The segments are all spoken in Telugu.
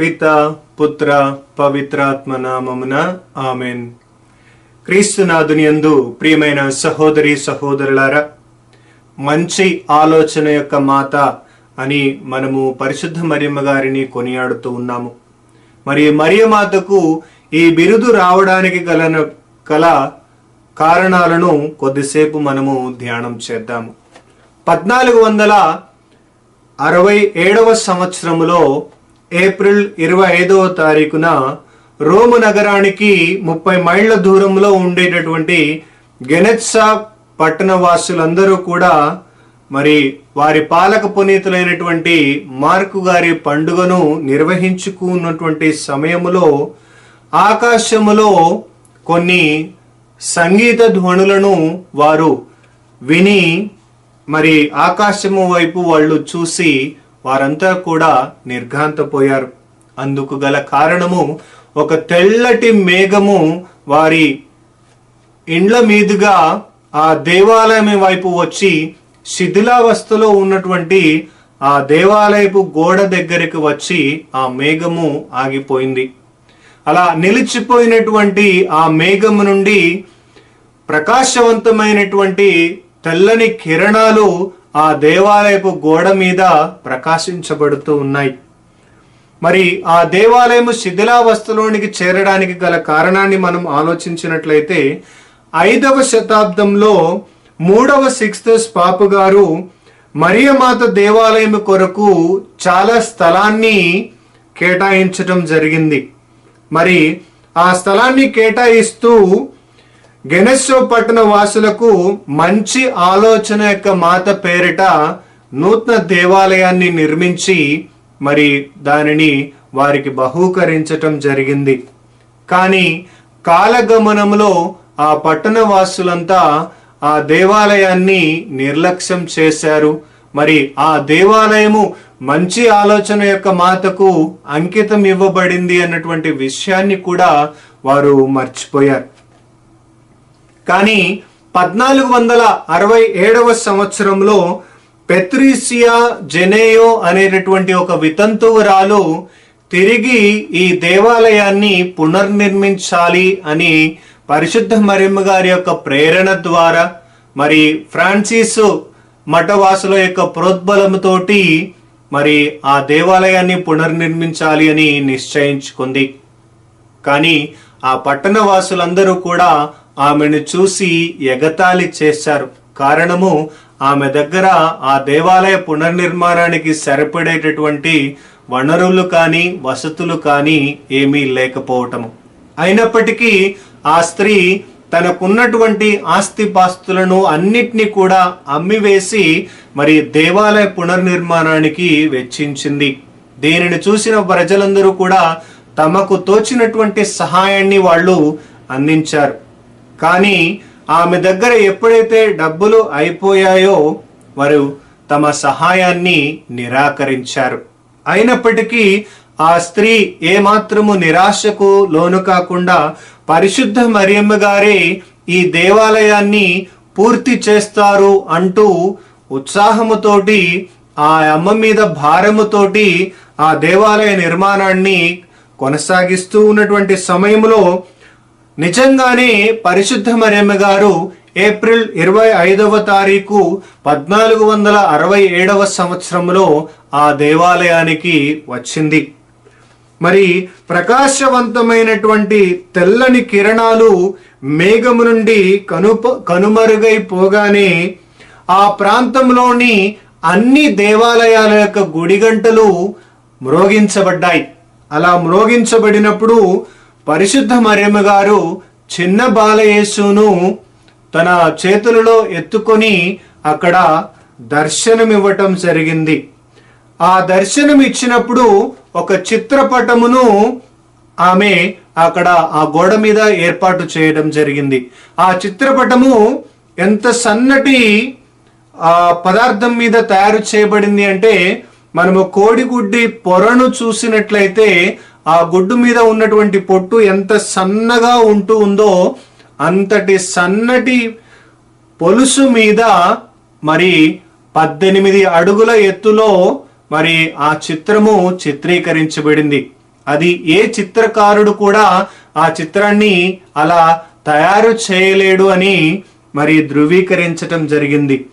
పిత పుత్ర పవిత్రాత్మ నామమున ఆమెన్. క్రీస్తునాథుని యందు ప్రియమైన సహోదరి సహోదరులారా మంచి ఆలోచన యొక్క మాత అని మనము పరిశుద్ధ మరియమ్మ గారిని కొనియాడుతూ ఉన్నాము. మరి మరియమాతకు ఈ బిరుదు రావడానికి గల కల కారణాలను కొద్దిసేపు మనము ధ్యానం చేద్దాము. పద్నాలుగు వందల అరవై ఏడవ సంవత్సరములో ఏప్రిల్ ఇరవై ఐదవ తారీఖున రోము నగరానికి ముప్పై మైళ్ళ దూరంలో ఉండేటటువంటి గెనెత్సా పట్టణ వాసులందరూ కూడా మరి వారి పాలక పునీతులైనటువంటి మార్కు గారి పండుగను నిర్వహించుకున్నటువంటి సమయములో ఆకాశములో కొన్ని సంగీత ధ్వనులను వారు విని మరి ఆకాశము వైపు వాళ్ళు చూసి వారంతా కూడా నిర్ఘాంతపోయారు. అందుకు గల కారణము ఒక తెల్లటి మేఘము వారి ఇండ్ల మీదుగా ఆ దేవాలయం వైపు వచ్చి శిథిలావస్థలో ఉన్నటువంటి ఆ దేవాలయపు గోడ దగ్గరికి వచ్చి ఆ మేఘము ఆగిపోయింది. అలా నిలిచిపోయినటువంటి ఆ మేఘము నుండి ప్రకాశవంతమైనటువంటి తెల్లని కిరణాలు ఆ దేవాలయపు గోడ మీద ప్రకాశించబడుతూ ఉన్నాయి. మరి ఆ దేవాలయము శిథిలావస్థలోనికి చేరడానికి గల కారణాన్ని మనం ఆలోచించినట్లయితే ఐదవ శతాబ్దంలో మూడవ సిక్స్త్ పాపు గారు మరియమాత దేవాలయం కొరకు చాలా స్థలాన్ని కేటాయించటం జరిగింది. మరి ఆ స్థలాన్ని కేటాయిస్తూ గెనెస్సో పట్టణ వాసులకు మంచి ఆలోచన యొక్క మాత పేరిట నూతన దేవాలయాన్ని నిర్మించి మరి దానిని వారికి బహూకరించటం జరిగింది. కానీ కాలగమనంలో ఆ పట్టణ వాసులంతా ఆ దేవాలయాన్ని నిర్లక్ష్యం చేశారు. మరి ఆ దేవాలయము మంచి ఆలోచన యొక్క మాతకు అంకితం ఇవ్వబడింది అన్నటువంటి విషయాన్ని కూడా వారు మర్చిపోయారు. కానీ పద్నాలుగు వందల అరవై ఏడవ సంవత్సరంలో పెత్రిసియా జెనేయో అనేటటువంటి ఒక వితంతువురాలు తిరిగి ఈ దేవాలయాన్ని పునర్నిర్మించాలి అని పరిశుద్ధ మరిమ్మ గారి యొక్క ప్రేరణ ద్వారా మరి ఫ్రాన్సిస్ మఠవాసుల యొక్క ప్రోద్బలముతోటి మరి ఆ దేవాలయాన్ని పునర్నిర్మించాలి అని నిశ్చయించుకుంది. కానీ ఆ పట్టణ వాసులందరూ కూడా ఆమెను చూసి ఎగతాళి చేశారు. కారణము ఆమె దగ్గర ఆ దేవాలయ పునర్నిర్మాణానికి సరిపడేటటువంటి వనరులు కానీ వసతులు కానీ ఏమీ లేకపోవటము. అయినప్పటికీ ఆ స్త్రీ తనకున్నటువంటి ఆస్తిపాస్తులను అన్నిటినీ కూడా అమ్మివేసి మరి దేవాలయ పునర్నిర్మాణానికి వెచ్చించింది. దీనిని చూసిన ప్రజలందరూ కూడా తమకు తోచినటువంటి సహాయాన్ని వాళ్ళు అందించారు. కానీ ఆమె దగ్గర ఎప్పుడైతే డబ్బులు అయిపోయాయో వారు తమ సహాయాన్ని నిరాకరించారు. అయినప్పటికీ ఆ స్త్రీ ఏమాత్రము నిరాశకు లోను కాకుండా పరిశుద్ధ మరియమ్మ గారే ఈ దేవాలయాన్ని పూర్తి చేస్తారు అంటూ ఉత్సాహముతోటి ఆ అమ్మ మీద భారముతోటి ఆ దేవాలయ నిర్మాణాన్ని కొనసాగిస్తూ ఉన్నటువంటి సమయంలో నిజంగానే పరిశుద్ధ మరియమ్మ గారు ఏప్రిల్ ఇరవై ఐదవ తారీఖు పద్నాలుగు వందల అరవై ఏడవ సంవత్సరంలో ఆ దేవాలయానికి వచ్చింది. మరి ప్రకాశవంతమైనటువంటి తెల్లని కిరణాలు మేఘము నుండి కనుప కనుమరుగైపోగానే ఆ ప్రాంతంలోని అన్ని దేవాలయాల యొక్క గుడిగంటలు మ్రోగించబడ్డాయి. అలా మ్రోగించబడినప్పుడు పరిశుద్ధ మరియమ్మ గారు చిన్న బాలయేసును తన చేతులలో ఎత్తుకొని అక్కడ దర్శనమివ్వటం జరిగింది. ఆ దర్శనం ఇచ్చినప్పుడు ఒక చిత్రపటమును ఆమె అక్కడ ఆ గోడ మీద ఏర్పాటు చేయడం జరిగింది. ఆ చిత్రపటము ఎంత సన్నటి ఆ పదార్థం మీద తయారు చేయబడింది అంటే మనము కోడిగుడ్డి పొరను చూసినట్లయితే ఆ గుడ్డు మీద ఉన్నటువంటి పొట్టు ఎంత సన్నగా ఉంటూ ఉందో అంతటి సన్నటి పొలుసు మీద మరి పద్దెనిమిది అడుగుల ఎత్తులో మరి ఆ చిత్రము చిత్రీకరించబడింది. అది ఏ చిత్రకారుడు కూడా ఆ చిత్రాన్ని అలా తయారు చేయలేడు అని మరి ధృవీకరించటం జరిగింది.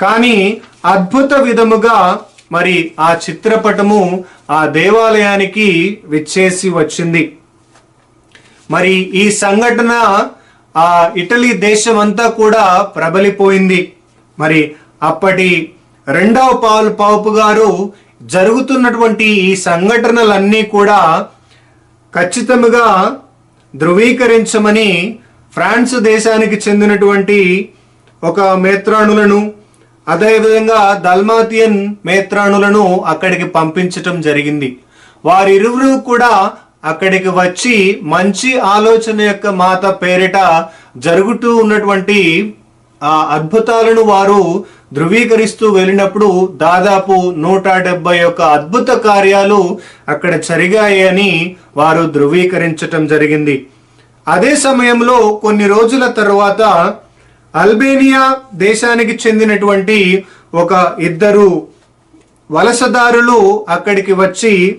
కానీ అద్భుత విధముగా మరి ఆ చిత్రపటము ఆ దేవాలయానికి విచ్చేసి వచ్చింది. మరి ఈ సంఘటన ఆ ఇటలీ దేశం అంతా కూడా ప్రబలిపోయింది. మరి అప్పటి రెండవ పాలు పాపు గారు జరుగుతున్నటువంటి ఈ సంఘటనలన్నీ కూడా ఖచ్చితంగా ధృవీకరించమని ఫ్రాన్స్ దేశానికి చెందినటువంటి ఒక మేత్రాణులను అదేవిధంగా దల్మాతియన్ మేత్రాణులను అక్కడికి పంపించటం జరిగింది. వారిరువురు కూడా అక్కడికి వచ్చి మంచి ఆలోచన యొక్క మాత పేరిట జరుగుతూ ఉన్నటువంటి ఆ అద్భుతాలను వారు ధృవీకరిస్తూ వెళ్ళినప్పుడు దాదాపు నూట డెబ్బై యొక్క అద్భుత కార్యాలు అక్కడ జరిగాయని వారు ధృవీకరించటం జరిగింది. అదే సమయంలో కొన్ని రోజుల తరువాత అల్బేనియా దేశానికి చెందినటువంటి ఒక ఇద్దరు వలసదారులు అక్కడికి వచ్చి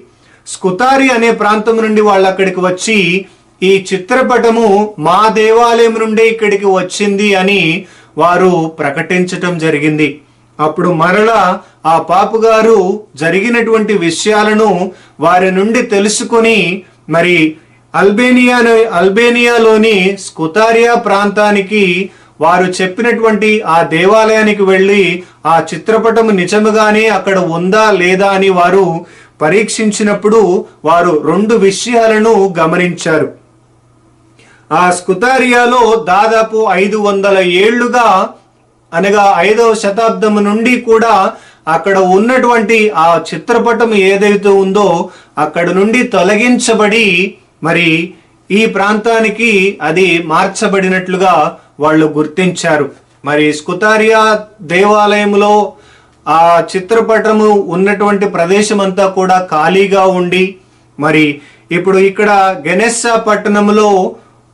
స్కుతారి అనే ప్రాంతం నుండి వాళ్ళు అక్కడికి వచ్చి ఈ చిత్రపటము మా దేవాలయం నుండి ఇక్కడికి వచ్చింది అని వారు ప్రకటించటం జరిగింది. అప్పుడు మరలా ఆ పాపు గారు జరిగినటువంటి విషయాలను వారి నుండి తెలుసుకొని మరి అల్బేనియా అల్బేనియాలోని స్కుతారియా ప్రాంతానికి వారు చెప్పినటువంటి ఆ దేవాలయానికి వెళ్ళి ఆ చిత్రపటం నిజముగానే అక్కడ ఉందా లేదా అని వారు పరీక్షించినప్పుడు వారు రెండు విషయాలను గమనించారు. ఆ స్కుతారియాలో దాదాపు ఐదు వందల ఏళ్ళుగా అనగా ఐదవ శతాబ్దం నుండి కూడా అక్కడ ఉన్నటువంటి ఆ చిత్రపటం ఏదైతే ఉందో అక్కడ నుండి తొలగించబడి మరి ఈ ప్రాంతానికి అది మార్చబడినట్లుగా వాళ్ళు గుర్తించారు. మరి స్కుతారియా దేవాలయంలో ఆ చిత్రపటము ఉన్నటువంటి ప్రదేశం అంతా కూడా ఖాళీగా ఉండి మరి ఇప్పుడు ఇక్కడ గెనెస్సా పట్టణంలో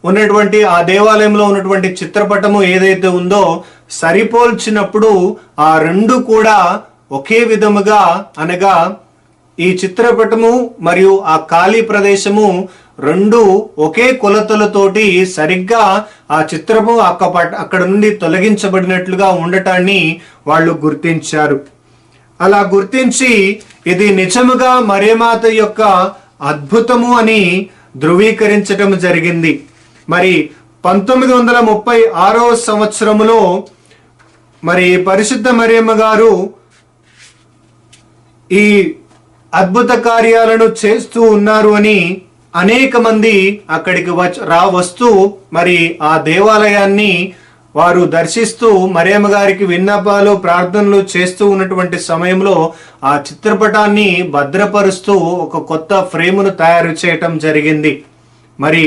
ఉన్నటువంటి ఆ దేవాలయంలో ఉన్నటువంటి చిత్రపటము ఏదైతే ఉందో సరిపోల్చినప్పుడు ఆ రెండు కూడా ఒకే విధముగా అనగా ఈ చిత్రపటము మరియు ఆ ఖాళీ ప్రదేశము రెండు ఒకే కొలతలతోటి సరిగ్గా ఆ చిత్రము అక్క అక్కడ నుండి తొలగించబడినట్లుగా ఉండటాన్ని వాళ్ళు గుర్తించారు. అలా గుర్తించి ఇది నిజముగా మరేమాత యొక్క అద్భుతము అని ధృవీకరించటం జరిగింది. మరి పంతొమ్మిది వందల ముప్పై ఆరో సంవత్సరములో మరి పరిశుద్ధ మరియమ్మ గారు ఈ అద్భుత కార్యాలను చేస్తూ ఉన్నారు అని అనేక మంది అక్కడికి వచ్చ రా వస్తూ మరి ఆ దేవాలయాన్ని వారు దర్శిస్తూ మరియమ్మ గారికి విన్నపాలు ప్రార్థనలు చేస్తూ ఉన్నటువంటి సమయంలో ఆ చిత్రపటాన్ని భద్రపరుస్తూ ఒక కొత్త ఫ్రేమును తయారు చేయటం జరిగింది. మరి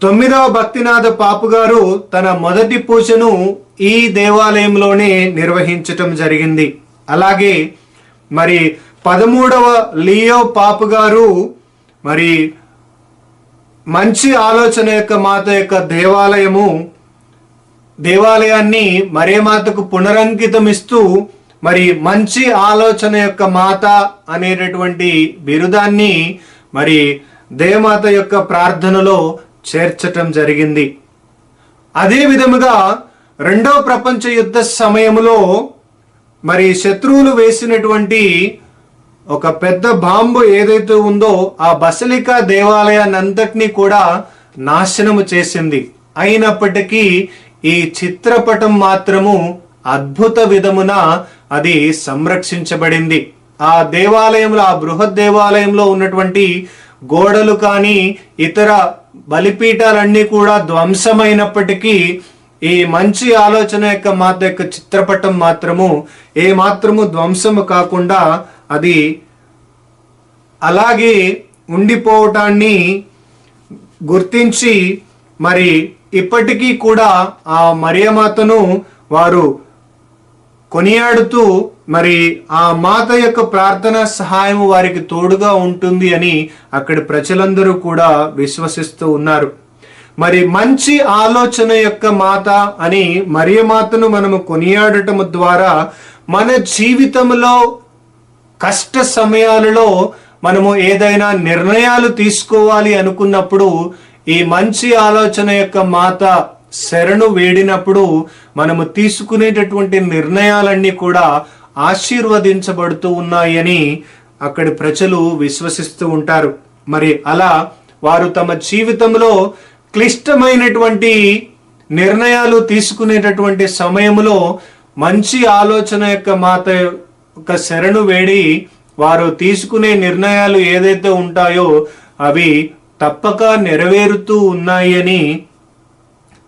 తొమ్మిదవ భక్తినాథ పాపు గారు తన మొదటి పూజను ఈ దేవాలయంలోనే నిర్వహించటం జరిగింది. అలాగే మరి పదమూడవ లియో పాపు గారు మరి మంచి ఆలోచన యొక్క మాత యొక్క దేవాలయము దేవాలయాన్ని మరేమాతకు పునరంకితం ఇస్తూ మరి మంచి ఆలోచన యొక్క మాత అనేటటువంటి బిరుదాన్ని మరి దేవమాత యొక్క ప్రార్థనలో చేర్చటం జరిగింది. అదే విధముగా రెండవ ప్రపంచ యుద్ధ సమయంలో మరి శత్రువులు వేసినటువంటి ఒక పెద్ద బాంబు ఏదైతే ఉందో ఆ బసలికా దేవాలయాన్నంతటినీ కూడా నాశనము చేసింది. అయినప్పటికీ ఈ చిత్రపటం మాత్రము అద్భుత విధమున అది సంరక్షించబడింది. ఆ దేవాలయంలో ఆ బృహద్ దేవాలయంలో ఉన్నటువంటి గోడలు కానీ ఇతర బలిపీఠాలన్నీ కూడా ధ్వంసమైనప్పటికీ ఈ మంచి ఆలోచన యొక్క మాత యొక్క చిత్రపటం మాత్రము ఏ మాత్రము ధ్వంసము కాకుండా అది అలాగే ఉండిపోవటాన్ని గుర్తించి మరి ఇప్పటికీ కూడా ఆ మరియమాతను వారు కొనియాడుతూ మరి ఆ మాత యొక్క ప్రార్థన సహాయం వారికి తోడుగా ఉంటుంది అని అక్కడి ప్రజలందరూ కూడా విశ్వసిస్తూ ఉన్నారు. మరి మంచి ఆలోచన యొక్క మాత అని మరియమాతను మనము కొనియాడటం ద్వారా మన జీవితంలో కష్ట సమయాలలో మనము ఏదైనా నిర్ణయాలు తీసుకోవాలి అనుకున్నప్పుడు ఈ మంచి ఆలోచన యొక్క మాత శరణు వేడినప్పుడు మనము తీసుకునేటటువంటి నిర్ణయాలన్నీ కూడా ఆశీర్వదించబడుతూ ఉన్నాయని అక్కడి ప్రజలు విశ్వసిస్తూ ఉంటారు. మరి అలా వారు తమ జీవితంలో క్లిష్టమైనటువంటి నిర్ణయాలు తీసుకునేటటువంటి సమయంలో మంచి ఆలోచన యొక్క మాత ఒక శరణు వేడి వారు తీసుకునే నిర్ణయాలు ఏదైతే ఉంటాయో అవి తప్పక నెరవేరుతూ ఉన్నాయని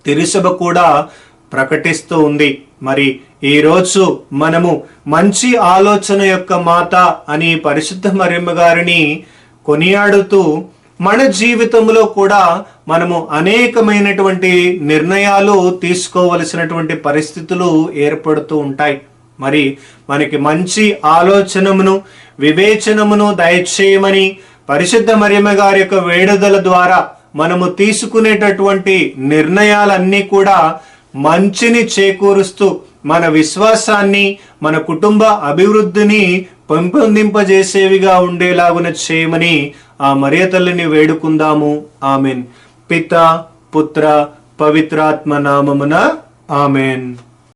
తిరుసభ కూడా ప్రకటిస్తూ ఉంది. మరి ఈ రోజు మనము మంచి ఆలోచన యొక్క మాత అని పరిశుద్ధ మరిమ్మ గారిని కొనియాడుతూ మన జీవితంలో కూడా మనము అనేకమైనటువంటి నిర్ణయాలు తీసుకోవలసినటువంటి పరిస్థితులు ఏర్పడుతూ ఉంటాయి. మరి మనకి మంచి ఆలోచనమును వివేచనమును దయచేయమని పరిశుద్ధ మరియమ్మ గారి యొక్క వేడుదల ద్వారా మనము తీసుకునేటటువంటి నిర్ణయాలన్నీ కూడా మంచిని చేకూరుస్తూ మన విశ్వాసాన్ని మన కుటుంబ అభివృద్ధిని పెంపొందింపజేసేవిగా ఉండేలాగున చేయమని ఆ మరియ తల్లిని వేడుకుందాము. ఆమెన్. పిత పుత్ర పవిత్రాత్మ నామమున ఆమెన్.